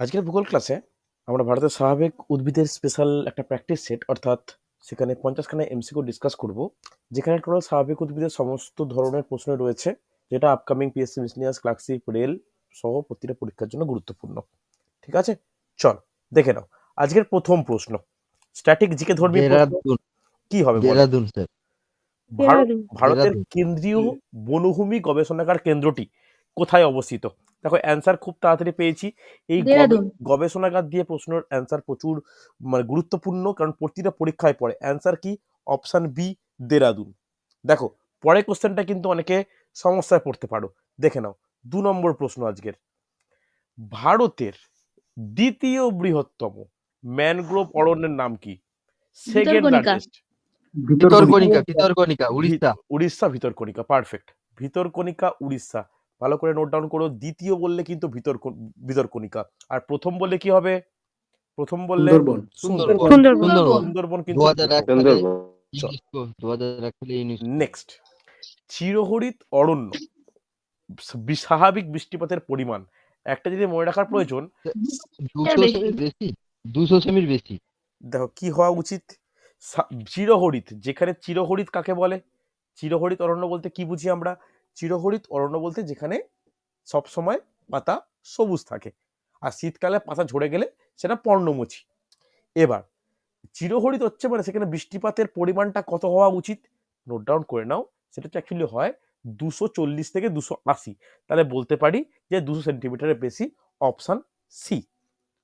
আজকের ভূগোল ক্লাসে আমরা ভারতের স্বাভাবিক উদ্ভিদের স্পেশাল একটা প্র্যাকটিস সেট অর্থাৎ সেখানে পঞ্চাশখানা এমসিকিউ ডিসকাস করব যেখানে টোটাল স্বাভাবিক উদ্ভিদের সমস্ত ধরনের প্রশ্ন রয়েছে যেটা upcoming PSC miscellaneous clerkship rail সহ প্রতিটা পরীক্ষার জন্য গুরুত্বপূর্ণ। ঠিক আছে? চল দেখে নাও। আজকের প্রথম প্রশ্ন স্ট্যাটিক জিকে প্রশ্ন? কি হবে দেরাদুন স্যার ভারতের কেন্দ্রীয় বনভূমি গবেষণাগার কেন্দ্রটি কোথায় অবস্থিত? দেখো অ্যান্সার খুব তাড়াতাড়ি পেয়েছি। এই গবেষণাগার দিয়ে প্রশ্নের অ্যান্সার প্রচুর মানে গুরুত্বপূর্ণ কারণ প্রতিটা পরীক্ষায় পড়ে। অ্যান্সার কি? Option B Dehradun. দেখো পরের কোশ্চেনটা কিন্তু অনেকে সমস্যায় পড়তে পারো। দেখে নাও দু নম্বর প্রশ্ন আজকের। ভারতের দ্বিতীয় বৃহত্তম ম্যানগ্রোভ অরণ্যের নাম কি? Second. Largest Bhitarkanika Bhitarkanika Orissa. Orissa Bhitarkanika perfect Bhitarkanika Orissa. ভালো করে নোট ডাউন করো। দ্বিতীয় বললে কিন্তু ভিতর ভিতরকণিকা আর প্রথম বললে কি হবে? প্রথম বললে সুন্দরবন। কিন্তু নেক্সট চিরহরিত অরণ্য। স্বাভাবিক বৃষ্টিপাতের পরিমাণ। একটা যদি মনে রাখার প্রয়োজন। দুশো বেশি। সেমির বেশি। বেশি। দেখো কি হওয়া উচিত? চিরহরিত যেখানে চিরহরিত কাকে বলে? চিরহরিত অরণ্য বলতে কি বুঝি আমরা? চিরহরিত অরণ্য বলতে যেখানে সব সময় পাতা সবুজ থাকে। আর শীতকালে পাতা ঝরে গেলে সেটা পর্ণমোচী। এবার চিরহরিত হচ্ছে মানে সেখানে বৃষ্টিপাতের পরিমাণটা কত হওয়া উচিত? নোট ডাউন করে নাও, সেটা তো অ্যাকচুয়ালি হয় দুশো চল্লিশ থেকে দুশো আশি। তাহলে বলতে পারি যে দুশো সেন্টিমিটারের বেশি অপশান সি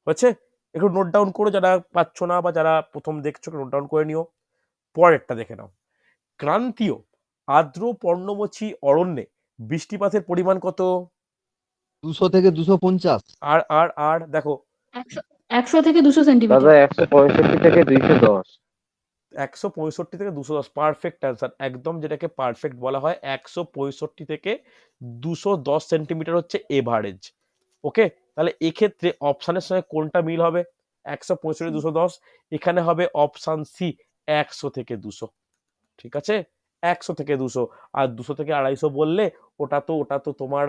হচ্ছে একটু নোট ডাউন করো, যারা পাচ্ছ না বা যারা প্রথম দেখছ নোট ডাউন করে নিও। পরেরটা দেখে নাও। ক্রান্তীয় আর্দ্র পর্ণমোচী অরণ্যে বৃষ্টিপাতের পরিমাণ কত? দুশো থেকে দুশো পঞ্চাশ। আর আর আর দেখো। একশো থেকে দুশো দাদা সেন্টিমিটার একশো পঁয়ষট্টি থেকে দুইশো দশ। একশো পঁয়ষট্টি থেকে দুশো দশ পারফেক্ট অ্যান্সার একদম যেটাকে পারফেক্ট বলা হয় একশো পঁয়ষট্টি থেকে দুশো দশ সেন্টিমিটার হচ্ছে এভারেজ ওকে তাহলে এক্ষেত্রে অপশানের সঙ্গে কোনটা মিল হবে? একশো পঁয়ষট্টি দুশো দশ এখানে হবে অপশান সি একশো থেকে দুশো। ঠিক আছে? একশো থেকে দুশো। আর দুশো থেকে আড়াইশো বললে ওটা তো ওটা তো তোমার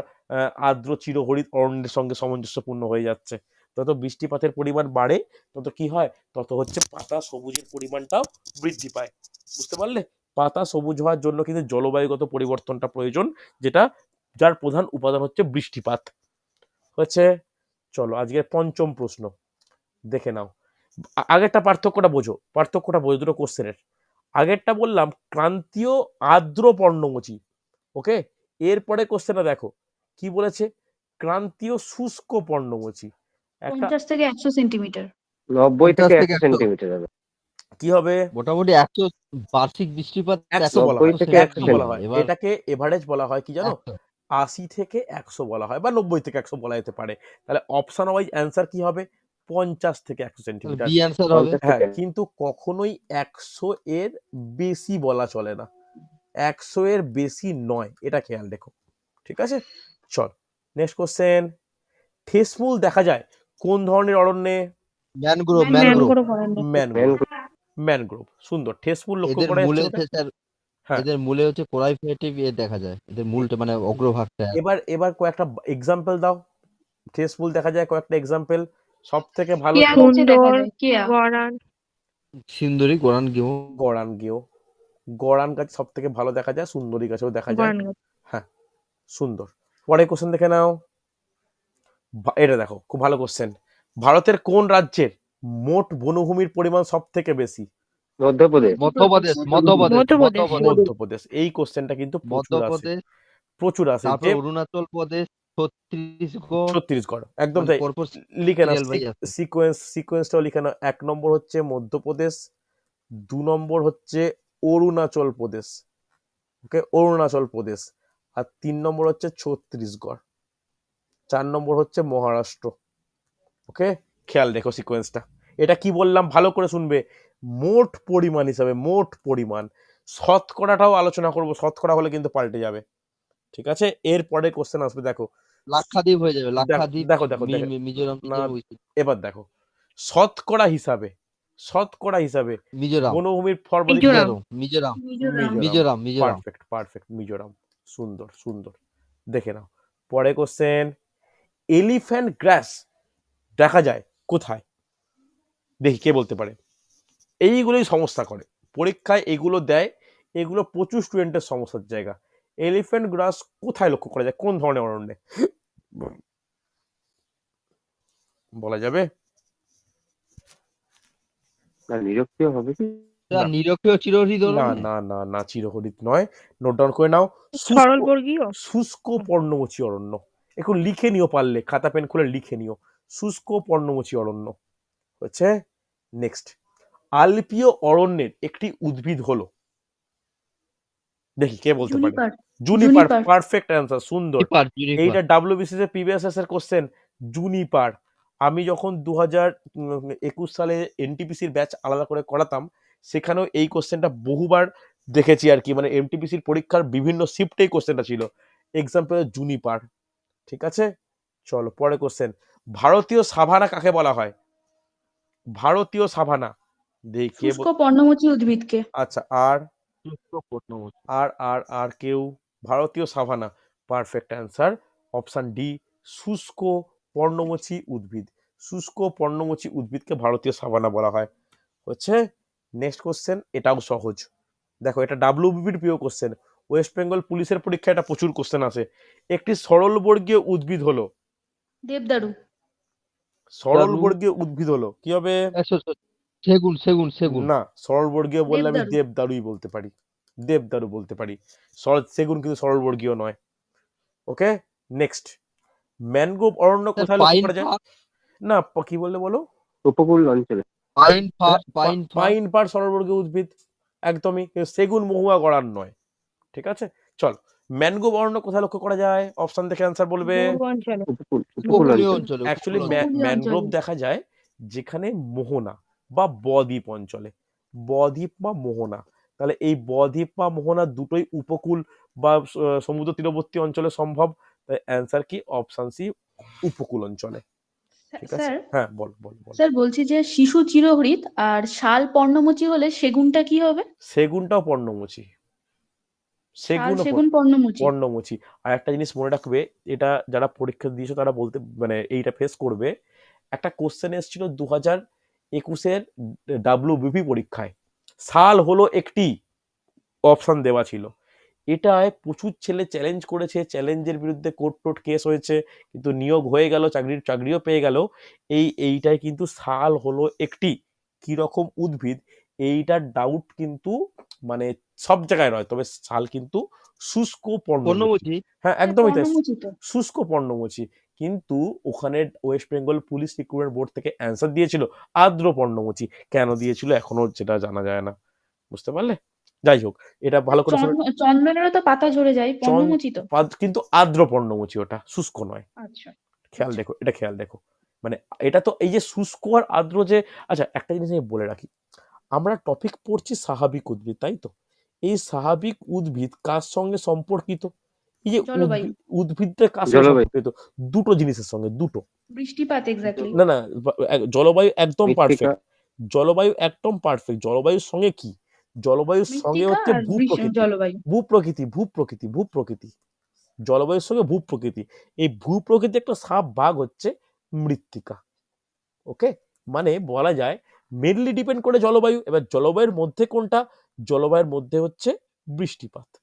আর্দ্র চিরহরিত অরণ্যের সঙ্গে সামঞ্জস্যপূর্ণ হয়ে যাচ্ছে। তত বৃষ্টিপাতের পরিমাণ বাড়ে, তত কি হয়? তত হচ্ছে পাতা সবুজের পরিমাণটাও বৃদ্ধি পায়। বুঝতে পারলে? পাতা সবুজ হওয়ার জন্য কিন্তু জলবায়ুগত পরিবর্তনটা প্রয়োজন, যেটা, যার প্রধান উপাদান হচ্ছে বৃষ্টিপাত। হচ্ছে চলো, আজকের পঞ্চম প্রশ্ন। দেখে নাও। আগেরটা পার্থক্যটা বোঝো। পার্থক্যটা বোঝো দুটো কোশ্চেনের আগেরটা বললাম ক্রান্তীয় আর্দ্র পর্ণমোচী। ওকে এরপরে কোশ্চেনটা দেখো কি বলেছে? ক্রান্তীয় শুষ্ক পর্ণমোচী। পঞ্চাশ থেকে একশো সেন্টিমিটার নব্বই থেকে একশো। সেন্টিমিটার হবে। কি হবে? মোটামুটি একশো বার্ষিক বৃষ্টিপাত একশো হয়। বলা হয়। এটাকে এভারেজ বলা হয় কি জানো? আশি থেকে একশো বলা হয় বা নব্বই থেকে একশো বলা যেতে পারে। তাহলে অপশন ওয়াইজ অ্যান্সার কি হবে? পঞ্চাশ থেকে একশো সেন্টিমিটার হ্যাঁ কিন্তু কখনোই একশো এর বেশি বলা চলে না। একশো এর বেশি নয় এটা খেয়াল রেখো। ঠিক আছে? চল নেক্সট কোশ্চেন ঠেসমূল দেখা যায় কোন ধরনের অরণ্যে? ম্যানগ্রোভ ম্যানগ্রোভ ম্যানগ্রোভ সুন্দর। ঠেসমূল লক্ষ্য এদের করা হ্যাঁ। এদের মূলে হচ্ছে কোরাইফেটিভ এ দেখা যায়। এদের মূলটা মানে অগ্রভাগটা। এবার এবার কয়েকটা এক্সাম্পল দাও। ঠেসমূল দেখা যায় কয়েকটা এক্সাম্পল সব থেকে ভালো সুন্দর, গোরান। গেও গড়ান গেও গড়ান গাছ সব থেকে ভালো দেখা যায় সুন্দরী গাছেও দেখা যায়। হ্যাঁ সুন্দর। পরে কোশ্চেন দেখে নাও। এটা দেখো খুব ভালো কোশ্চেন ভারতের কোন রাজ্যের মোট বনভূমির পরিমাণ সব থেকে বেশি? মধ্যপ্রদেশ। মধ্যপ্রদেশ মধ্যপ্রদেশ। মধ্যপ্রদেশ। এই কোশ্চেনটা কিন্তু প্রচুর মধ্যপ্রদেশ প্রচুর যে অরুণাচল প্রদেশ একদম মানে তাই। লিখে নাও serial wise আছে। সিকোয়েন্স সিকোয়েন্সটাও লিখে নাও। এক নম্বর হচ্ছে মধ্যপ্রদেশ দু নম্বর হচ্ছে অরুণাচল প্রদেশ ওকে? অরুণাচল প্রদেশ। আর তিন নম্বর হচ্ছে ছত্তিশগড় চার নম্বর হচ্ছে মহারাষ্ট্র ওকে? খেয়াল রেখো সিকোয়েন্সটা এটা কি বললাম? ভালো করে শুনবে। মোট পরিমাণ হিসাবে মোট পরিমাণ। শতকরাটাও আলোচনা করব শতকরা হলে কিন্তু পাল্টে যাবে। ঠিক আছে? এরপরে কোশ্চেন আসবে দেখো। লাক্ষাদ্বীপ হয়ে যাবে লাক্ষাদ্বীপ দেখো, দেখো, মিজোরাম না, এবার দেখো শতকরা হিসাবে শতকরা হিসাবে মিজোরাম। বনভূমির formality Mizoram. Mizoram Mizoram. Mizoram. Mizoram. Perfect perfect Mizoram. সুন্দর সুন্দর। দেখে নাও। পরে কোশ্চেন এলিফ্যান্ট গ্রাস দেখা যায় কোথায়? দেখি কে বলতে পারে। এইগুলোই সমস্যা করে। পরীক্ষায় এগুলো দেয় এগুলো প্রচুর স্টুডেন্টের সমস্যার জায়গা। এলিফ্যান্ট গ্রাস কোথায় লক্ষ্য করা যায়? কোন ধরনের অরণ্যে? বলা যাবে? নিরক্ষীয় হবে কি? নিরক্ষীয় চিরহরিত না না না না চিরহরিত নয়। নোট ডাউন করে নাও। সরলবর্গীয়। শুষ্ক পর্ণমোচী অরণ্য। একটু লিখে নিও পারলে খাতা পেন খুলে লিখে নিও। শুষ্ক পর্ণমোচী অরণ্য। হচ্ছে নেক্সট আলপীয় অরণ্যের একটি উদ্ভিদ হলো। দেখি কে বলতে পারে? জুনিপার। পারফেক্ট অ্যান্সার সুন্দর। এইটা ডাব্লিউবিসিএস এর প্রিভিয়াস এর কোশ্চেন জুনিপার আমি যখন দু হাজার একুশ সালে এনটিপিসির ব্যাচ আলাদা করে করাতাম সেখানেও এই কোশ্চেনটা বহুবার দেখেছি আর কি। মানে এমটিপিসির পরীক্ষার বিভিন্ন শিফটে এই কোশ্চেনটা ছিল। এক্সাম্পল জুনিপার ঠিক আছে? চলো পরে কোশ্চেন ভারতীয় সাভানা কাকে বলা হয়? ভারতীয় সাভানা। দেখি শুষ্ক পর্ণমোচী উদ্ভিদকে। আচ্ছা আর? আর আর আর কেউ? ভারতীয় savanna. Perfect answer option D শুষ্ক পর্ণমোচী উদ্ভিদ। শুষ্ক পর্ণমোচী উদ্ভিদকে ভারতীয় সাভানা বলা হয়। হচ্ছে নেক্সট কোশ্চেন এটাও সহজ। দেখো এটা ডাব্লিউবিপির প্রিয় কোশ্চেন ওয়েস্ট বেঙ্গল পুলিশের পরীক্ষায় এটা প্রচুর কোশ্চেন আছে একটি সরলবর্গীয় উদ্ভিদ হলো। দেবদারু। সরলবর্গীয় উদ্ভিদ হলো। কি হবে? সেগুন সেগুন সেগুন। না সরলবর্গীয় বললে আমি দেবদারু। দেবদারুই বলতে পারি। দেবদারু বলতে পারি। সরল সেগুন কিন্তু সরলবর্গীয় নয়। ওকে নেক্সট ম্যানগ্রোভ অরণ্য কোথায় লক্ষ্য করা যায়? না কি বললে বলো? উপকূল অঞ্চলে। Pine fir pine fir pine fir সরলবর্গীয় উদ্ভিদ। একদমই। কিন্তু সেগুন মহুয়া গড়ার নয়। ঠিক আছে? চল। ম্যানগ্রোভ অরণ্য কোথায় লক্ষ্য করা যায়? অপশন দেখে অ্যান্সার বলবে। অ্যাকচুয়ালি ম্যানগ্রোভ দেখা যায় যেখানে মোহনা বা বদ্বীপ অঞ্চলে। বদ্বীপ বা মোহনা। তাহলে এই বদ্বীপ বা মোহনা দুটোই উপকূল বা সমুদ্র তীরবর্তী অঞ্চলে সম্ভব? তাই অ্যান্সার কি? অপশন সি উপকূল অঞ্চলে। ঠিক আছে? হ্যাঁ বল বল বল। স্যার বলছি যে শিশু চিরহরিত আর শাল পর্ণমোচী হলে সেগুনটা কি হবে? সেগুনটাও পর্ণমোচী। সেগুন সেগুন পর্ণমোচী। পর্ণমোচী। আর একটা জিনিস মনে রাখবে এটা যারা পরীক্ষা দিয়েছ তারা বলতে মানে এইটা ফেস করবে। একটা কোশ্চেন এসেছিল দু হাজার একুশের ডাব্লিউবিপি পরীক্ষায়। সাল হলো একটি অপশন দেওয়া ছিল। এটায় প্রচুর ছেলে চ্যালেঞ্জ করেছে চ্যালেঞ্জের বিরুদ্ধে কোর্ট টোট কেস হয়েছে কিন্তু নিয়োগ হয়ে গেল চাকরির চাকরিও পেয়ে গেল। এই এইটাই কিন্তু সাল হলো একটি কি রকম উদ্ভিদ এইটার ডাউট কিন্তু মানে সব জায়গায় নয় তবে সাল কিন্তু শুষ্ক পর্ণমোচী। হ্যাঁ একদমই তাই। শুষ্ক পর্ণমোচী। কিন্তু ওখানে West Bengal police recruitment board থেকে অ্যান্সার দিয়েছিল আর্দ্র পর্ণমোচী কেন দিয়েছিল এখনও যেটা জানা যায় না। বুঝতে পারলে? যাই হোক এটা ভালো করে শুনে চন্দ- চন্দনেরও তো পাতা ঝরে যায় পর্ণমোচী তো। কিন্তু আর্দ্র পর্ণমোচী ওটা শুষ্ক নয়। আচ্ছা। খেয়াল দেখো এটা খেয়াল দেখো। মানে এটা তো এই যে শুষ্ক আর আর্দ্র যে আচ্ছা একটা জিনিস আমি বলে রাখি। আমরা টপিক পড়ছি স্বাভাবিক উদ্ভিদ তাই তো? এই স্বাভাবিক উদ্ভিদ কার সঙ্গে সম্পর্কিত? এই যে উদ্ভিদটা কার সম্পর্কিত দুটো জিনিসের সঙ্গে দুটো। বৃষ্টিপাত এক্স্যাক্টলি না না জলবায়ু একদম পারফেক্ট জলবায়ু একদম পারফেক্ট জলবায়ুর সঙ্গে কি? জলবায়ুর সঙ্গে হচ্ছে আর ভূ বৃষ্টি- প্রকৃতি জলবায়ু। ভূ প্রকৃতি ভূ প্রকৃতি ভূ প্রকৃতি জলবায়ুর সঙ্গে ভূ প্রকৃতি এই ভূ প্রকৃতি একটা সাব ভাগ হচ্ছে মৃত্তিকা। ওকে? মানে বলা যায় মেনলি ডিপেন্ড করে জলবায়ু। এবার জলবায়ুর মধ্যে কোনটা? জলবায়ুর মধ্যে হচ্ছে বৃষ্টিপাত।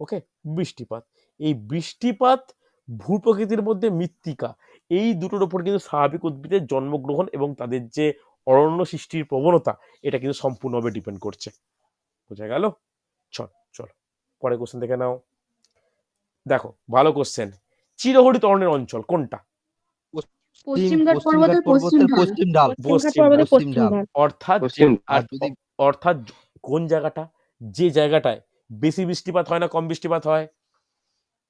ওকে বৃষ্টিপাত। এই বৃষ্টিপাত ভূ প্রকৃতির মধ্যে মৃত্তিকা। এই দুটোর উপর কিন্তু স্বাভাবিক উদ্ভিদের জন্মগ্রহণ এবং তাদের যে অরণ্য সৃষ্টির প্রবণতা এটা কিন্তু সম্পূর্ণভাবে ডিপেন্ড করছে। বোঝা গেল? চল চল। পরে কোশ্চেন দেখে নাও। দেখো ভালো কোশ্চেন চিরহরিত অরণ্যের অঞ্চল কোনটা? অর্থাৎ অর্থাৎ কোন জায়গাটা? যে জায়গাটায় বেশি বৃষ্টিপাত হয় না কম বৃষ্টিপাত হয়?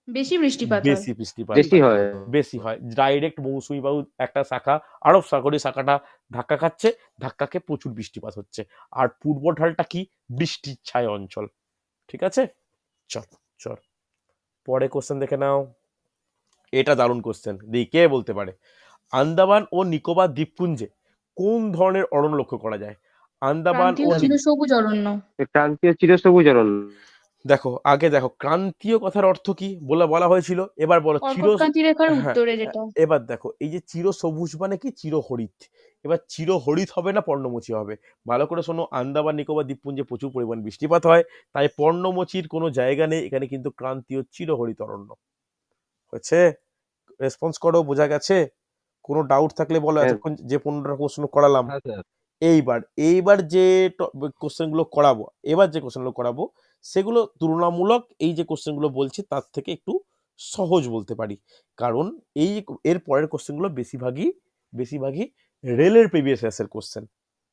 বেশি বৃষ্টিপাত হয়। বেশি বৃষ্টিপাত বেশি হয়। বেশি হয়। ডাইরেক্ট মৌসুমী বায়ু একটা শাখা আরব সাগরী শাখাটা ধাক্কা খাচ্ছে ধাক্কাকে প্রচুর বৃষ্টিপাত হচ্ছে। আর পূর্ব ঢালটা কি? বৃষ্টির ছায় অঞ্চল। ঠিক আছে? চল চল। পরে কোশ্চেন দেখে নাও। এটা দারুণ কোশ্চেন দেখি কে বলতে পারে? আন্দামান ও নিকোবর দ্বীপপুঞ্জে কোন ধরনের অরণ্য লক্ষ্য করা যায়? আন্দামান ও অরণ্য। ক্রান্তীয় চিরসবুজ অরণ্য। দেখো আগে দেখো ক্রান্তীয় কথার অর্থ কি বলে বলা হয়েছিল? এবার বলো চির হ্যাঁ, উত্তরে যেটা। এবার দেখো এই যে চির সবুজ মানে কি? চির হরিত এবার চির হরিত হবে না পর্ণমোচী হবে? ভালো করে শোনো আন্দামান নিকোবর দ্বীপপুঞ্জে প্রচুর পরিমাণ বৃষ্টিপাত হয় তাই পর্ণমোচীর কোনো জায়গা নেই এখানে কিন্তু ক্রান্তীয় চির হরিত অরণ্য। হয়েছে? রেসপন্স করো বোঝা গেছে? কোনো ডাউট থাকলে বলো হ্যাঁ। এতক্ষণ যে পনেরোটা প্রশ্ন করালাম। হ্যাঁ স্যার। এইবার এইবার যে কোশ্চেনগুলো করাবো, এবার যে কোশ্চেনগুলো করাবো, সেগুলো তুলনামূলক এই যে কোশ্চেনগুলো বলছি, তার থেকে একটু সহজ বলতে পারি। কারণ এই এর পরের কোশ্চেনগুলো বেশিরভাগই বেশিরভাগই রেলের প্রিভিয়াস এর কোশ্চেন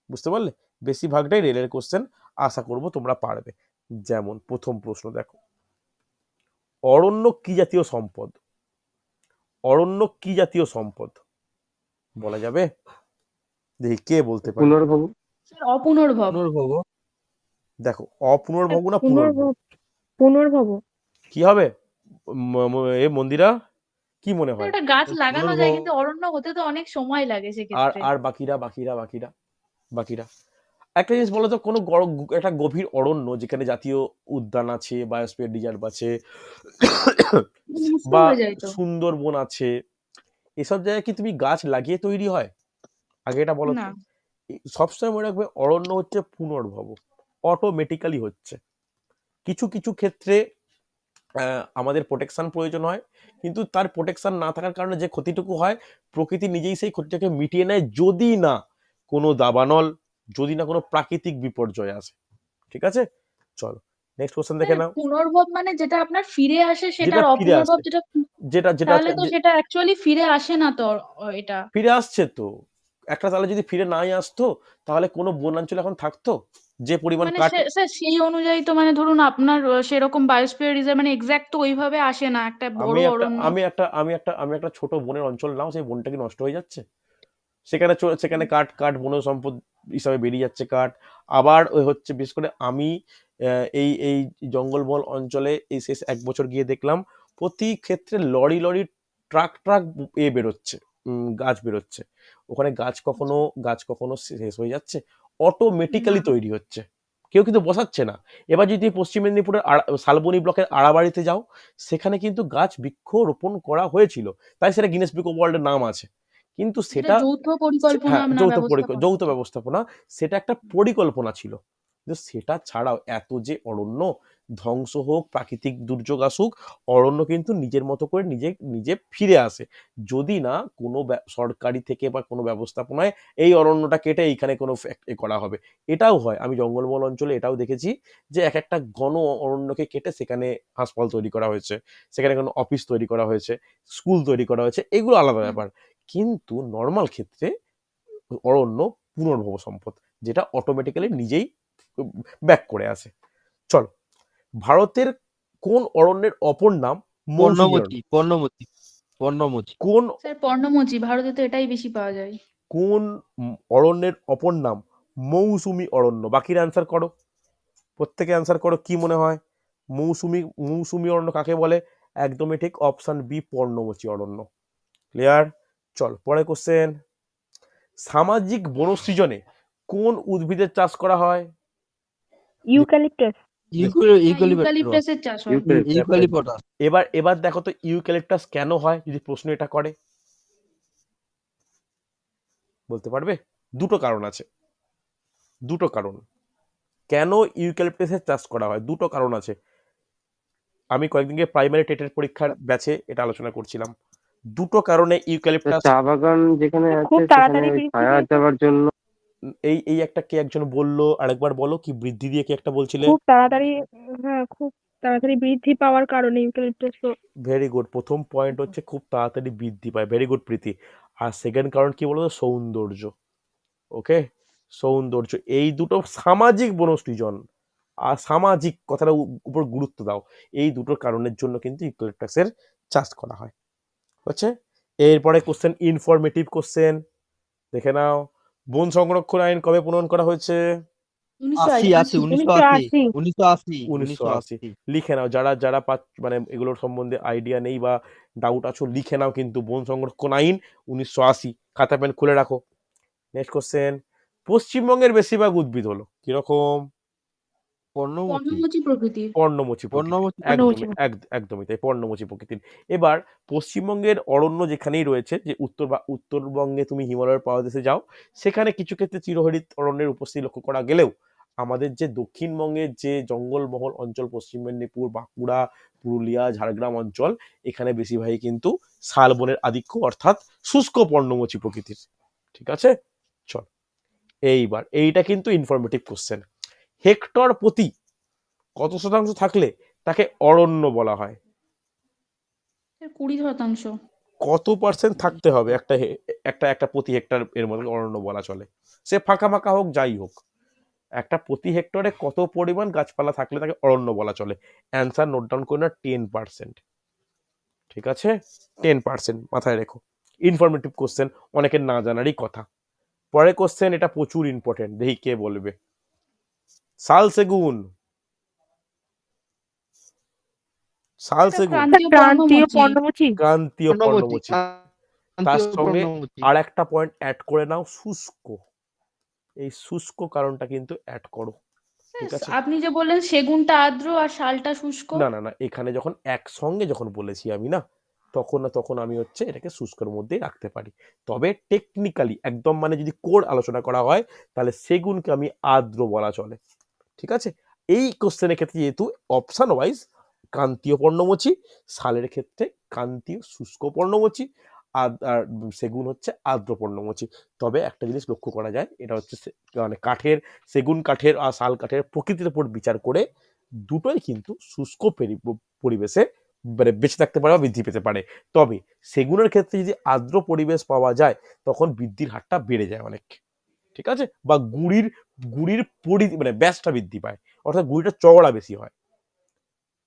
বুঝতে পারলে? বেশিরভাগটাই রেলের কোশ্চেন আশা করব তোমরা পারবে। যেমন প্রথম প্রশ্ন দেখো। অরণ্য কি জাতীয় সম্পদ? অরণ্য কি জাতীয় সম্পদ? বলা যাবে? দেখি কে বলতে পারে। পুনর্ভব অপুনর্ভব। পুনর্ভব দেখো অপুনর্ভব না পুনর্ভব? পুনর্ভব। কি হবে? এ মন্দিরা? কি মনে হয়? একটা গাছ লাগানো যায় কিন্তু অরণ্য হতে তো অনেক সময় লাগে আর সেক্ষেত্রে। আর বাকিরা বাকিরা বাকিরা বাকিরা। একটা জিনিস বলো তো কোনো একটা গভীর অরণ্য যেখানে জাতীয় উদ্যান আছে বায়োস্ফিয়ার রিজার্ভ আছে বা সুন্দরবন আছে এসব জায়গায় কি তুমি গাছ লাগিয়ে তৈরি হয়? আগে এটা বলো না। সবসময় মনে রাখবে অরণ্য হচ্ছে পুনর্ভব অটোমেটিক্যালি হচ্ছে। কিছু কিছু ক্ষেত্রে আমাদের প্রোটেকশন প্রয়োজন হয় কিন্তু তার প্রোটেকশন না থাকার কারণে যে ক্ষতিটুকু হয় প্রকৃতি নিজেই সেই ক্ষতিটাকে মিটিয়ে নেয় যদি না কোনো দাবানল যদি না কোনো প্রাকৃতিক বিপর্যয় আসে। ঠিক আছে? চলো নেক্সট কোশ্চেন দেখে নাও। পুনর্ভব মানে যেটা আপনার ফিরে আসে সেটা অপুনর্ভব। যেটা যেটা যেটা তাহলে তো সেটা অ্যাকচুয়ালি ফিরে আসে না তো এটা। ফিরে আসছে তো। একটা তাহলে যদি ফিরে নাই আসতো তাহলে কোনো বনাঞ্চল এখন থাকতো? যে পরিমাণ মানে সেই অনুযায়ী তো মানে ধরুন আপনার সেরকম বায়োস্ফিয়ার রিজার্ভ মানে এক্স্যাক্ট তো ওইভাবে আসে না একটা বড় অরণ্য আমি একটা আমি একটা আমি একটা ছোট বনের অঞ্চল নাও সেই বনটা কি নষ্ট হয়ে যাচ্ছে? সেখানে সেখানে কাঠ কাঠ বন সম্পদ হিসাবে বেরিয়ে যাচ্ছে কাঠ। আবার ওই হচ্ছে বিশেষ করে আমি আহ, এই এই জঙ্গলমহল অঞ্চলে এই শেষ এক বছর গিয়ে দেখলাম প্রতি ক্ষেত্রে লরি লরি ট্রাক ট্রাক এ বেরোচ্ছে। গাছ বেরোচ্ছে। ওখানে গাছ কখনো গাছ কখনো শেষ হয়ে যাচ্ছে। অটোমেটিক্যালি তৈরি হচ্ছে। কেউ কিন্তু বসাচ্ছে না। এবার যদি পশ্চিম মেদিনীপুরের শালবনী ব্লকের আড়াবাড়িতে যাও সেখানে কিন্তু গাছ বৃক্ষ রোপণ করা হয়েছিল। তাই সেটা গিনেস বুক ওয়ার্ল্ডের নাম আছে। কিন্তু সেটা যৌথ পরিকল্পনা হ্যাঁ যৌথ ব্যবস্থাপনা। যৌথ ব্যবস্থাপনা। সেটা একটা পরিকল্পনা ছিল। কিন্তু সেটা ছাড়াও এত যে অরণ্য ধ্বংস হোক, প্রাকৃতিক দুর্যোগ আসুক, অরণ্য কিন্তু নিজের মতো করে নিজে নিজে ফিরে আসে। যদি না কোনো সরকারি থেকে বা কোনো ব্যবস্থাপনায় এই অরণ্যটা কেটে এইখানে কোনো এ করা হবে। এটাও হয়। আমি জঙ্গলমহল অঞ্চলে এটাও দেখেছি যে এক একটা ঘন অরণ্যকে কেটে সেখানে হাসপাতাল তৈরি করা হয়েছে, সেখানে কোনো অফিস তৈরি করা হয়েছে, স্কুল তৈরি করা হয়েছে, এগুলো আলাদা ব্যাপার। কিন্তু নর্মাল ক্ষেত্রে অরণ্য পুনর্ভব সম্পদ যেটা অটোমেটিক্যালি নিজেই ব্যাক করে আসে। চলো। ভারতের কোন অরণ্যের অপর নাম মৌসুমী অরণ্য? পর্ণমোচী পর্ণমোচী পর্ণমোচী কোন স্যার পর্ণমোচী ভারতে তো এটাই বেশি পাওয়া যায়। কোন অরণ্যের অপর নাম মৌসুমী অরণ্য? বাকির অ্যান্সার করো। প্রত্যেকে অ্যান্সার করো কি মনে হয়? মৌসুমী মৌসুমী অরণ্য কাকে বলে? একদমই ঠিক অপশন বি পর্ণমোচী অরণ্য। ক্লিয়ার চল পরে কোশ্চেন সামাজিক বনসৃজনে কোন উদ্ভিদের চাষ করা হয়? ইউক্যালিপটাস হয় এবার এবার দেখো তো ইউক্যালিপটাস কেন হয় যদি প্রশ্ন এটা করে। বলতে পারবে? দুটো কারণ আছে। দুটো কারণ। কেন ইউক্যালিপটাসের চাষ করা হয়? দুটো কারণ আছে। আমি কয়েকদিনকে প্রাইমারি টেটের পরীক্ষার ব্যাচে এটা আলোচনা করছিলাম। দুটো কারণে ইউক্যালিপটাস চা বাগান যেখানে আছে খুব সেখানে তাড়াতাড়ি ছায়া দেওয়ার জন্য এই এই একটা কে একজন বলল আরেকবার বলো কি বৃদ্ধি দিয়ে কি একটা বলছিলে? খুব তাড়াতাড়ি হ্যাঁ খুব তাড়াতাড়ি বৃদ্ধি পাওয়ার কারণে ইউক্যালিপটাস তো ভেরি গুড প্রথম পয়েন্ট হচ্ছে খুব তাড়াতাড়ি বৃদ্ধি পায়। Very good Preeti. আর সেকেন্ড কারণ কি বলতো? সৌন্দর্য। ওকে সৌন্দর্য। এই দুটো সামাজিক বনসৃজন। আর সামাজিক কথাটা উপর গুরুত্ব দাও। এই দুটো কারণের জন্য কিন্তু ইউক্যালিপটাসের চাষ করা হয়। হচ্ছে? এরপরে কোশ্চেন ইনফরমেটিভ কোশ্চেন দেখে নাও। বন সংরক্ষণ আইন কবে প্রণয়ন করা হয়েছে? লিখে নাও যারা যারা মানে এগুলোর সম্বন্ধে আইডিয়া নেই বা ডাউট আছো লিখে নাও কিন্তু বন সংরক্ষণ আইন উনিশশো আশি। খাতা পেন খুলে রাখো। নেক্সট কোশ্চেন পশ্চিমবঙ্গের বেশিরভাগ উদ্ভিদ হলো কীরকম? পর্ণমোচী পর্ণমোচী প্রকৃতির। পর্ণমোচী পর্ণমোচী পর্ণমোচী একদমই এক- একদমই তাই পর্ণমোচী প্রকৃতির। এবার পশ্চিমবঙ্গের অরণ্য যেখানেই রয়েছে যে উত্তর বা উত্তরবঙ্গে তুমি হিমালয়ের পাদদেশে যাও সেখানে কিছু ক্ষেত্রে চিরহরিত অরণ্যের উপস্থিতি লক্ষ্য করা গেলেও আমাদের যে দক্ষিণবঙ্গের যে জঙ্গলমহল অঞ্চল পশ্চিম মেদিনীপুর বাঁকুড়া পুরুলিয়া ঝাড়গ্রাম অঞ্চল এখানে বেশিরভাগই কিন্তু শালবনের আধিক্য অর্থাৎ শুষ্ক পর্ণমোচী প্রকৃতির। ঠিক আছে? চল। এইবার এইটা কিন্তু ইনফরমেটিভ কোশ্চেন হেক্টর প্রতি কত শতাংশ থাকলে তাকে অরণ্য বলা হয়? কুড়ি শতাংশ। কত পার্সেন্ট থাকতে হবে একটা একটা একটা প্রতি হেক্টর এর মধ্যে অরণ্য বলা চলে? সে ফাঁকা ফাঁকা হোক যাই হোক। একটা প্রতি হেক্টরে কত পরিমাণ গাছপালা থাকলে তাকে অরণ্য বলা চলে? অ্যান্সার নোট ডাউন করে না টেন পার্সেন্ট ঠিক আছে? টেন পার্সেন্ট মাথায় রেখো। ইনফরমেটিভ কোশ্চেন অনেকের না জানারই কথা। পরে কোশ্চেন এটা প্রচুর ইম্পর্টেন্ট দেখি কে বলবে। শাল সেগুন। শাল সেগুন। ক্রান্তীয় ক্রান্তীয় পর্ণমোচী পর্ণমোচী ক্রান্তীয় পর্ণমোচী পর্ণমোচী তার সঙ্গে আর একটা পয়েন্ট অ্যাড করে নাও শুষ্ক। এই শুষ্ক কারণটা কিন্তু অ্যাড করো। আপনি যে বললেন সেগুনটা আর্দ্র আর শালটা শুষ্ক। না না না এখানে যখন একসঙ্গে যখন বলেছি আমি না তখন না তখন আমি হচ্ছে এটাকে শুষ্কর মধ্যেই রাখতে পারি। তবে টেকনিক্যালি একদম মানে যদি কোড আলোচনা করা হয় তাহলে সেগুনকে আমি আর্দ্র বলা চলে। ঠিক আছে? এই কোশ্চেনের ক্ষেত্রে যেহেতু অপশান ওয়াইজ কান্তীয় পর্ণমোচী শালের ক্ষেত্রে কান্তীয় শুষ্ক পর্ণমোচী আর সেগুন হচ্ছে আর্দ্র পর্ণমোচী। তবে একটা জিনিস লক্ষ্য করা যায়, এটা হচ্ছে মানে কাঠের, সেগুন কাঠের আর শাল কাঠের প্রকৃতির উপর বিচার করে দুটোই কিন্তু শুষ্ক পেরি- পরিবেশে মানে বেঁচে থাকতে পারে বা বৃদ্ধি পেতে পারে। তবে সেগুনের ক্ষেত্রে যদি আর্দ্র পরিবেশ পাওয়া যায়, তখন বৃদ্ধির হারটা বেড়ে যায় অনেক। ঠিক আছে? বা গুড়ির গুড়ির পরি মানে ব্যাসটা বৃদ্ধি পায়। অর্থাৎ গুড়িটা চওড়া বেশি হয়।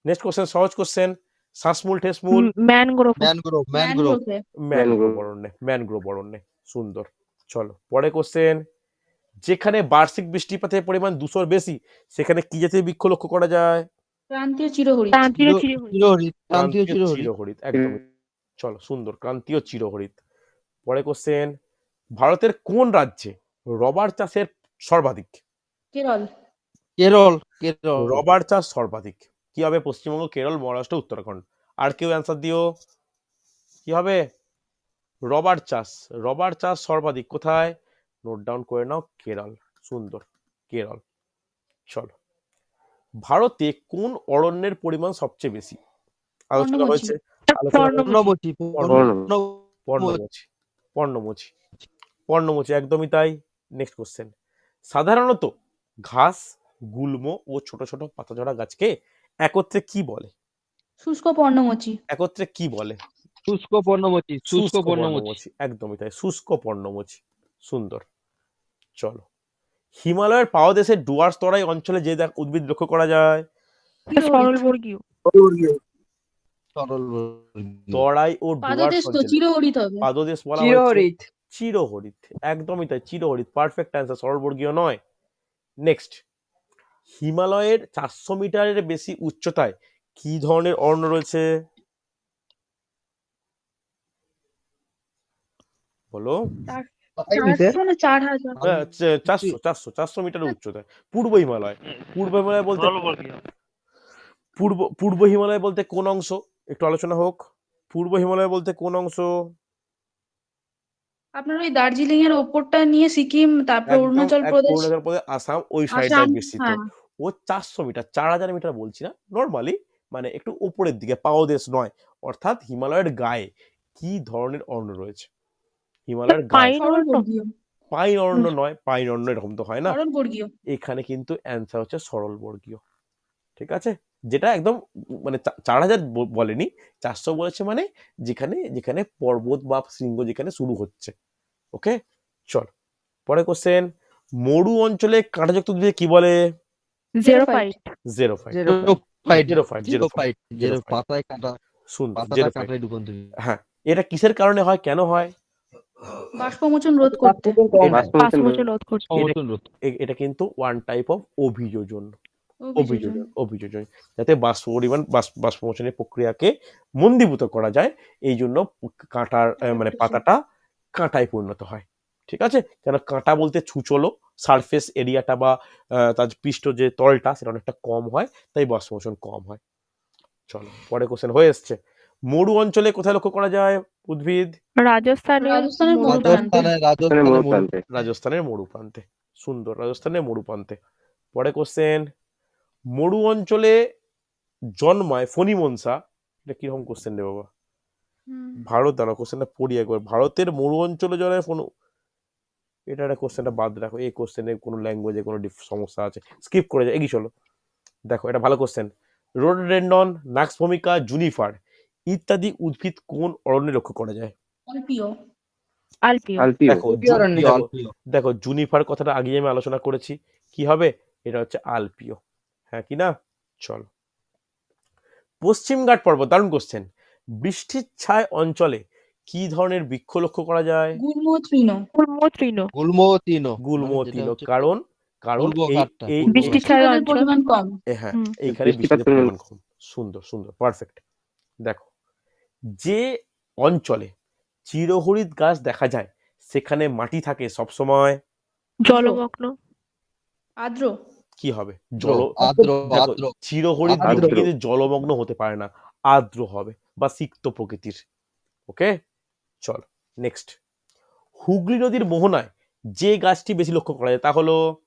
নেক্সট কোশ্চেন সহজ কোশ্চেন শ্বাসমূল ঠেসমূল। ম্যানগ্রোভ। Mangrove mangrove. ম্যানগ্রোভ। অরণ্যে ম্যানগ্রোভ অরণ্যে সুন্দর। চলো পরে কোশ্চেন যেখানে বার্ষিক বৃষ্টিপাতের পরিমাণ দুশোর বেশি সেখানে কি জাতীয় বৃক্ষ লক্ষ্য করা যায়? ক্রান্তীয় ক্রান্তীয় চিরহরিৎ। চিরহরিৎ একদম চলো সুন্দর ক্রান্তীয় চিরহরিৎ। পরে কোশ্চেন ভারতের কোন রাজ্যে রবার চাষের সর্বাধিক। কেরল। কেরল কেরল। রবার চাষ সর্বাধিক। কি হবে পশ্চিমবঙ্গ কেরল মহারাষ্ট্র উত্তরাখণ্ড? আর কেউ অ্যান্সার দিও। কি হবে? রবার চাষ। রবার চাষ সর্বাধিক কোথায়? নোট ডাউন করে নাও কেরল। সুন্দর কেরল। চলো। ভারতে কোন অরণ্যের পরিমাণ সবচেয়ে বেশি? আলোচনা হয়েছে। পর্ণমোচী। পর্ণমোচী। পর্ণমোচী। একদমই তাই। নেক্সট কোশ্চেন সাধারণত ঘাস গুল্ম ও ছোট ছোট পাতাঝরা গাছকে একত্রে কি বলে? শুষ্ক পর্ণমোচী। একত্রে কি বলে? শুষ্ক পর্ণমোচী শুষ্ক পর্ণমোচী। একদমই তাই শুষ্ক পর্ণমোচী। সুন্দর। চলো। হিমালয়ের পাদদেশের ডুয়ার্স তরাই অঞ্চলে যে দেখ উদ্ভিদ লক্ষ্য করা যায়? সরলবর্গীয় তরাই ও ডুয়ার্স পাদদেশ তো চিরহরিৎ হবে। পাদদেশ বলা হয়েছে। চিরহরিত চিরহরিত একদমই তাই চিরহরিত পারফেক্ট অ্যান্সার সরলবর্গীয় নয়। নেক্সট হিমালয়ের চারশো মিটারের বেশি উচ্চতায় কি ধরনের অরণ্য রয়েছে? বলো। চারশো না চার হাজার চা- চারশো চারশো চারশো মিটারের উচ্চতায়। পূর্ব হিমালয়। পূর্ব হিমালয় বলতে পূর্ব পূর্ব হিমালয় বলতে কোন অংশ? একটু আলোচনা হোক। পূর্ব হিমালয় বলতে কোন অংশ? আপনার ওই দার্জিলিং এর ওপরটা নিয়ে সিকিম তারপর অরুণাচল প্রদেশ? অরুণাচল প্রদেশ আসাম ওই সাইডটায় আসাম বিস্তৃত হ্যাঁ। ও চারশো মিটার চার হাজার মিটার বলছি না নর্মালি মানে একটু উপরের দিকে পাদদেশ নয় অর্থাৎ হিমালয়ের গায়ে কি ধরনের অরণ্য রয়েছে? হিমালয়ের গায়ে। পাইন অরণ্য? সরলবর্গীয় পাইন অরণ্য নয় পাইন অরণ্য এরকম তো হয় না। এখানে কিন্তু অ্যান্সার হচ্ছে সরল বর্গীয় ঠিক আছে? যেটা একদম মানে চার হাজার বলেনি চারশো বলেছে মানে যেখানে যেখানে পর্বত বা শৃঙ্গ যেখানে শুরু হচ্ছে। ওকে? চল। পরে কোশ্চেন মরু অঞ্চলে কাঁটাযুক্ত উদ্ভিদে কি বলে? জিরো. পাতায় কাটা হ্যাঁ। এটা কিসের কারণে হয়? কেন হয়? বাষ্পমোচন রোধ করতে। বাষ্পমোচন রোধ এটা কিন্তু ওয়ান টাইপ অফ অভিযোজন। অভিযোজন। অভিযোজন যাতে বাষ্প পরিমাণ বাষ্প- বাষ্পমোচনের প্রক্রিয়াকে মন্দীভূত করা যায়। এই জন্য কাঁটার আহ, মানে পাতাটা কাঁটায় পরিণত হয় ঠিক আছে? কেন কাঁটা বলতে ছুচলো সারফেস এরিয়াটা বা আহ, তার পৃষ্ঠ যে তলটা সেটা অনেকটা কম হয় তাই বাষ্প মোশন কম হয়। চলো পরে কোশ্চেন হয়ে এসছে। মরু অঞ্চলে কোথায় লক্ষ্য করা যায় উদ্ভিদ? রাজস্থানে রাজস্থানের মরু প্রান্তে রাজস্থানের মরু প্রান্তে সুন্দর রাজস্থানের মরু প্রান্তে পরে কোশ্চেন মরু অঞ্চলে জন্মায় ফণিমনসা। এটা কীরকম কোশ্চেন রে বাবা। ভারত দাঁড়া কোশ্চেনটা পড়ি একবার। ভারতের মরু অঞ্চলে জন্মায় ফণু এটা একটা কোশ্চেনটা বাদ রাখো। এই কোশ্চেনে কোনো ল্যাঙ্গুয়েজে কোনো সমস্যা আছে। স্কিপ করে যায়। এগিয়ে চলো। দেখো এটা ভালো কোশ্চেন রোডোডেন্ডন নাক্স ভূমিকা জুনিফার ইত্যাদি উদ্ভিদ কোন অরণ্যে লক্ষ্য করা যায়? দেখো জুনিফার কথাটা আগে আমি আলোচনা করেছি। কি হবে? এটা হচ্ছে আলপিও হ্যাঁ কি না? চলো। পশ্চিম ঘাট পর্বত দারুণ কোশ্চেন বৃষ্টির ছায় অঞ্চলে কি ধরনের বৃক্ষ লক্ষ্য করা যায়? গুল্ম তৃণ গুল্ম গুল্ম গুল্ম কারণ কারণ এই ছায়া। পরিমাণ কম। হ্যাঁ এইখানে বৃষ্টিপাত পরিমাণ পরিমাণ কম। সুন্দর সুন্দর পারফেক্ট দেখো যে অঞ্চলে চিরহরিৎ গাছ দেখা যায় সেখানে মাটি থাকে সবসময়। জলমগ্ন। আর্দ্র। কি হবে? জল। বৃক্ষ কিন্তু জলমগ্ন হতে পারে না। আর্দ্র হবে। বা সিক্ত প্রকৃতির। ওকে চল নেক্সট হুগলি নদীর মোহনায় যে গাছটি বেশি লক্ষ্য করা যায় তা হলো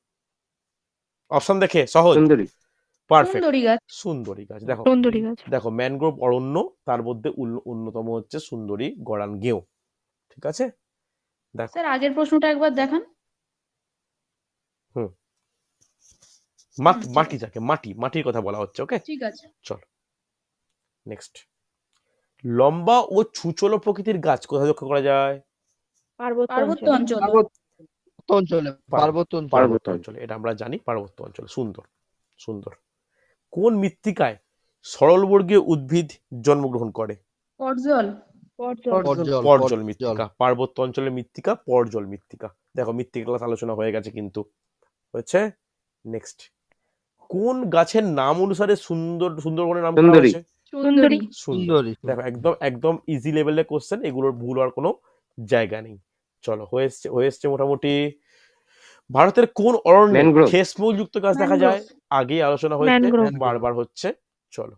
অপশন দেখে সহজ? সুন্দরী। পারফেক্ট সুন্দরী গাছ। সুন্দরী গাছ দেখো। সুন্দরী গাছ। দেখো ম্যানগ্রোভ অরণ্য তার মধ্যে অন্যতম হচ্ছে সুন্দরী গড়ান গেও। ঠিক আছে? দেখো। স্যার আগের প্রশ্নটা একবার দেখান। মাট- হুম, মাটি যাকে? মাটি মাটির কথা বলা হচ্ছে ওকে ঠিক আছে। নেক্সট লম্বা ও ছুচলো প্রকৃতির গাছ কোথায় লক্ষ্য করা যায়? পার্বত্য অঞ্চল। অঞ্চল। অঞ্চলে পার্বত্য পার্বত্য পার্বত্য অঞ্চলে এটা আমরা জানি পার্বত্য অঞ্চলে সুন্দর সুন্দর। কোন মৃত্তিকায় সরলবর্গীয় উদ্ভিদ জন্মগ্রহণ করে? পর্জল। পর্জল। পর্জল পর্জল পর্জল। মৃত্তিকা পার্বত্য অঞ্চলের মৃত্তিকা পর্জল মৃত্তিকা। দেখো মৃত্তিকা ক্লাস আলোচনা হয়ে গেছে কিন্তু। হয়েছে? নেক্সট কোন গাছের নাম অনুসারে সুন্দর সুন্দরবনের নাম করা হয়েছে? সুন্দরী। সুন্দরী। দেখো একদম একদম ইজি লেভেলের কোশ্চেন এগুলোর ভুল হওয়ার কোনো জায়গা নেই। চলো হয়ে এসছে হয়ে এসছে মোটামুটি। ভারতের কোন অরণ্যে। ঠেসমূল যুক্ত গাছ দেখা যায়। আগেই আলোচনা হয়েছে। বারবার হচ্ছে। চলো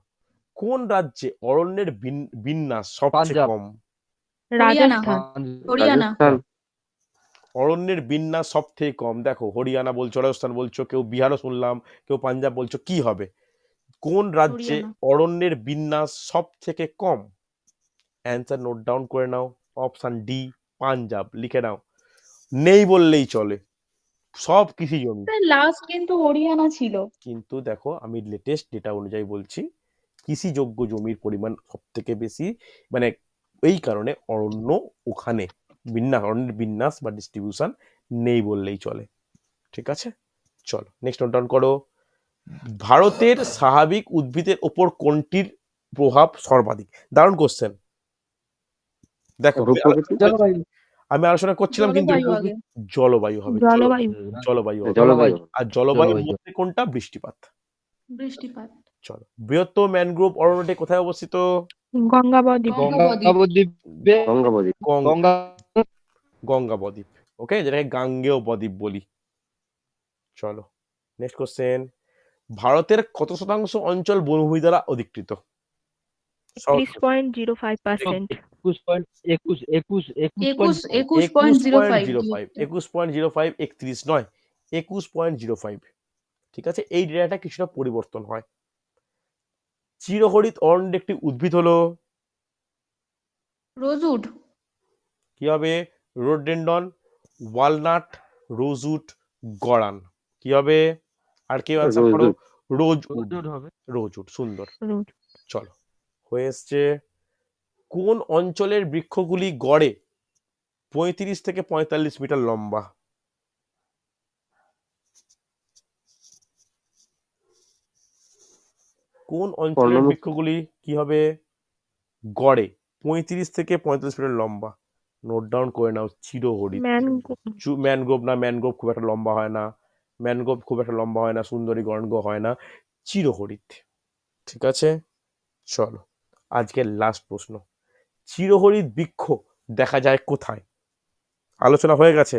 কোন রাজ্যে অরণ্যের বিন্যাস সবচেয়ে। কম? অরণ্যের বিন্যাস সব থেকে কম। দেখো হরিয়ানা বলছো রাজস্থান বলছো কেউ বিহারও শুনলাম কেউ পাঞ্জাব বলছো কি হবে? কোন রাজ্যে অরণ্যের বিন্যাস সব থেকে কম? অ্যান্সার নোট ডাউন করে নাও। অপশন ডি পাঞ্জাব লিখে নাও। নেই বললেই চলে। সব কৃষি জমি। লাস্ট কিন্তু হরিয়ানা ছিল। কিন্তু দেখো আমি লেটেস্ট ডেটা অনুযায়ী বলছি কৃষিযোগ্য জমির পরিমাণ সব থেকে বেশি মানে এই কারণে অরণ্য ওখানে বিন্যাস অরণ্যের বিন্যাস বা ডিস্ট্রিবিউশন নেই বললেই চলে। ঠিক আছে? চলো নেক্সট নোট ডাউন করো। ভারতের স্বাভাবিক উদ্ভিদের ওপর কোনটির প্রভাব সর্বাধিক? দারুণ কোশ্চেন দেখো আমি আলোচনা করছিলাম কিন্তু জলবায়ু হবে। জলবায়ু। জলবায়ু আর জলবায়ুর জলবায়ু। মধ্যে কোনটা? বৃষ্টিপাত। বৃষ্টিপাত। চলো। বৃহত্তম ম্যানগ্রোভ অরণ্যটি কোথায় অবস্থিত? গঙ্গা বদ্বীপ। গঙ্গা গঙ্গাবদ্বীপে গঙ্গাবতী গং- গঙ্গা। গঙ্গা। বদ্বীপ। ওকে যেটাকে গাঙ্গেয় বদ্বীপ বলি। চলো। নেক্সট কোশ্চেন ভারতের কত শতাংশ অঞ্চল বনভূমি দ্বারা অধিকৃত? ঠিক আছে? এই ডেটাটা কিছুটা পরিবর্তন হয়। চিরহরিত অরণ্যের একটি উদ্ভিদ হলো। রোজউড। কি হবে? রোডেন্ডন ওয়ালনাট রোজউড গড়ান। কি হবে? আর কেউ আনসার করো? রোজ রোজউড হবে। রোজউড সুন্দর। চলো হয়ে এসছে কোন অঞ্চলের বৃক্ষগুলি গড়ে পঁয়ত্রিশ থেকে পঁয়তাল্লিশ মিটার লম্বা? কোন অঞ্চলের। বৃক্ষগুলি কি হবে? গড়ে পঁয়ত্রিশ থেকে পঁয়তাল্লিশ মিটার লম্বা। নোট ডাউন করে নাও চিরহরিৎ ম্যানগ্রোভ না ম্যানগ্রোভ খুব একটা লম্বা হয় না। ম্যানগ্রোভ খুব একটা লম্বা হয় না সুন্দরী গণগ হয় না চিরহরিৎ। ঠিক আছে? চলো আজকের লাস্ট প্রশ্ন। চিরহরিৎ বৃক্ষ দেখা যায় কোথায়? আলোচনা হয়ে গেছে?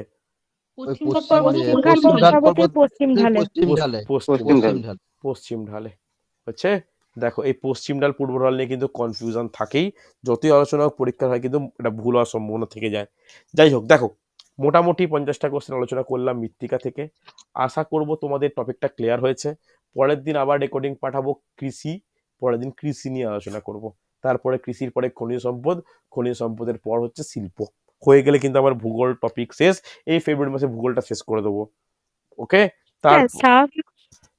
পশ্চিম ঢালে। হচ্ছে? দেখো এই পশ্চিম ঢাল পূর্ব ঢাল নিয়ে কিন্তু কনফিউশন থাকেই। যতই আলোচনা পরীক্ষা হয় কিন্তু এটা ভুল হওয়ার সম্ভাবনা থেকে যায়। যাই হোক দেখো মোটামুটি পঞ্চাশটা কোশ্চেন আলোচনা করলাম মৃত্তিকা থেকে। আশা করব তোমাদের টপিকটা ক্লিয়ার হয়েছে। পরের দিন আবার রেকর্ডিং পাঠাবো কৃষি পরের দিন কৃষি নিয়ে আলোচনা করব। তারপরে কৃষির পরে খনিজ সম্পদ খনিজ সম্পদের পর হচ্ছে শিল্প। হয়ে গেলে কিন্তু আমার ভূগোল টপিক শেষ। এই ফেব্রুয়ারি মাসে ভূগোলটা শেষ করে দেবো। ওকে তার হ্যাঁ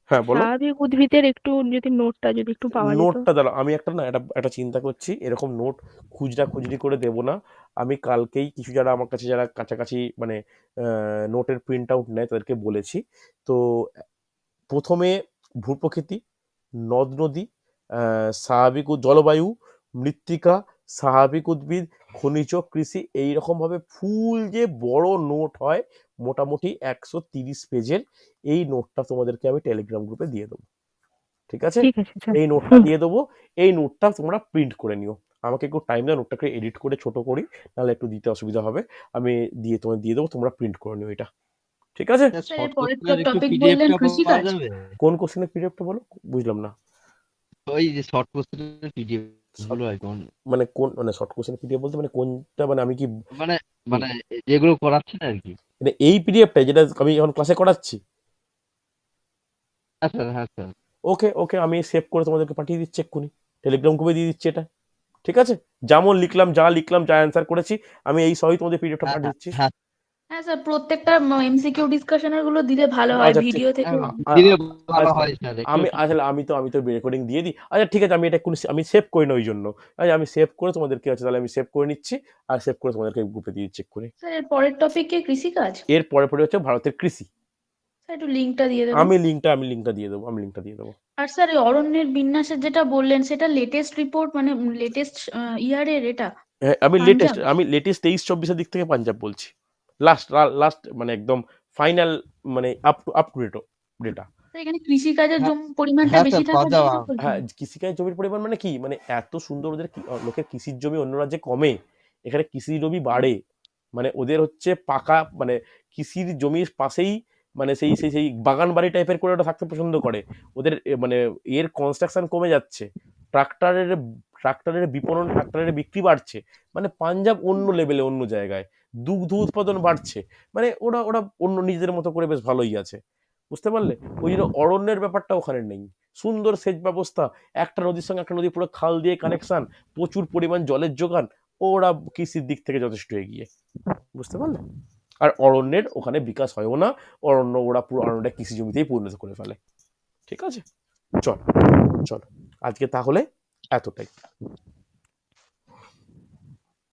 হ্যাঁ বলো। স্বাভাবিক উদ্ভিদের একটু যদি নোটটা যদি একটু পাওয়া নোটটা দাঁড়াও আমি একটা না একটা চিন্তা করছি। এরকম নোট খুচরা খুচরি করে দেব না। আমি কালকেই কিছু যারা আমার কাছে যারা কাছাকাছি মানে নোটের প্রিন্ট আউট নেয় তাদেরকে বলেছি। তো প্রথমে ভূপ্রকৃতি নদ নদী আহ, স্বাভাবিক জলবায়ু মৃত্তিকা স্বাভাবিক উদ্ভিদ খনিজ কৃষি এইরকমভাবে ফুল যে বড় নোট হয় মোটামুটি একশো তিরিশ পেজের এই নোটটা তোমাদেরকে আমি টেলিগ্রাম গ্রুপে দিয়ে দেবো। ঠিক আছে? এই নোটটা দিয়ে দেবো এই নোটটা তোমরা প্রিন্ট করে নিও। আমাকে একটু টাইম দাও নোটটাকে এডিট করে ছোট করি নাহলে একটু দিতে অসুবিধা হবে। আমি দিয়ে তোমায় দিয়ে দেবো তোমরা প্রিন্ট করে নিও এটা। ঠিক আছে? যাবে? কোন কোশ্চেনের পিডিএফটা বলো? বুঝলাম না। ওই যে শর্ট কোশ্চেনের পিডিএফগুলো মানে কোন মানে শর্ট কোশ্চেনের পিডিএফ বলতে মানে কোনটা মানে আমি কি মানে মানে যেগুলো করাচ্ছে না আর কি। মানে এই পিডিএফটা যেটা আমি এখন ক্লাসে করাচ্ছি? স্যার হ্যাঁ ওকে ওকে আমি সেভ করে তোমাদেরকে পাঠিয়ে দিচ্ছি এক্ষুনি। টেলিগ্রাম গ্রুপে দিয়ে দিচ্ছি এটা। ঠিক আছে? যেমন লিখলাম যা লিখলাম যা অ্যান্সার করেছি আমি এই সবই তোমাদের পিডিএফটা হ্যাঁ, পাঠিয়ে দিচ্ছি। হ্যাঁ হ্যাঁ। স্যার প্রত্যেকটা এমসিকিউ ডিসকাশনেরগুলো দিলে ভালো হয় আচ্ছা, ভিডিও থেকে। হ্যাঁ, দিলে ভালো আচ্ছা, হয় স্যার আমি আসলে আমি তো আমি তো রেকর্ডিং দিয়ে দিই। আচ্ছা ঠিক আছে আমি এটা কোন আমি সেভ করি না ওই জন্য। আচ্ছা আমি সেভ করে তোমাদেরকে আছে তাহলে আমি সেভ করে নিচ্ছি আর সেভ করে তোমাদেরকে গ্রুপে দিয়ে দিচ্ছি এক্ষুনি। স্যার এর পরের টপিক কি কৃষি কাজ এর পরে পরে হচ্ছে ভারতের কৃষি। একটু লিঙ্কটা দিয়ে দেবেন। আমি লিঙ্কটা আমি লিঙ্কটা দিয়ে দেবো আমি লিঙ্কটা দিয়ে দেবো। আর স্যার এই অরণ্যের বিন্যাসের যেটা বললেন সেটা লেটেস্ট রিপোর্ট মানে লেটেস্ট ইয়ারের এটা? হ্যাঁ, আমি লেটেস্ট আমি লেটেস্ট তেইশ চব্বিশের দিক থেকে পাঞ্জাব বলছি। লাস্ট লাস্ট মানে একদম ফাইনাল মানে up to up to date data এখানে কৃষিকাজের হ্যাঁ, জম- পরিমাণটা হ্যাঁ, বেশি। হ্যাঁ কৃষিকাজ জমির পরিমাণ মানে কি? মানে এত সুন্দর ওদের লোকের কৃষির জমি অন্য রাজ্যে কমে এখানে কৃষি জমি বাড়ে। মানে ওদের হচ্ছে পাকা মানে কৃষির জমির পাশেই মানে সেই সেই সেই বাগান বাড়ি টাইপের করে ওটা থাকতে পছন্দ করে। ওদের মানে এর কনস্ট্রাকশন কমে যাচ্ছে। ট্রাক্টরের ট্রাক্টরের বিপণন ট্রাক্টরের বিক্রি বাড়ছে। মানে পাঞ্জাব অন্য লেভেলে অন্য জায়গায়। দুগ্ধ উৎপাদন বাড়ছে। মানে ওরা ওরা অন্য নিজেদের মতো করে বেশ ভালোই আছে। বুঝতে পারলে? ওই জন্য অরণ্যের ব্যাপারটা ওখানে নেই। সুন্দর সেচ ব্যবস্থা। একটা নদীর সঙ্গে একটা নদী পুরো খাল দিয়ে কানেকশন প্রচুর পরিমাণ জলের যোগান। ওরা কৃষির দিক থেকে যথেষ্ট এগিয়ে। বুঝতে পারলে? আর অরণ্যের ওখানে বিকাশ হয়ও না। অরণ্য ওরা পুরো অরণ্যটা কৃষি জমিতেই পরিণত করে ফেলে। ঠিক আছে? চল চল। আজকে তাহলে এতটাই।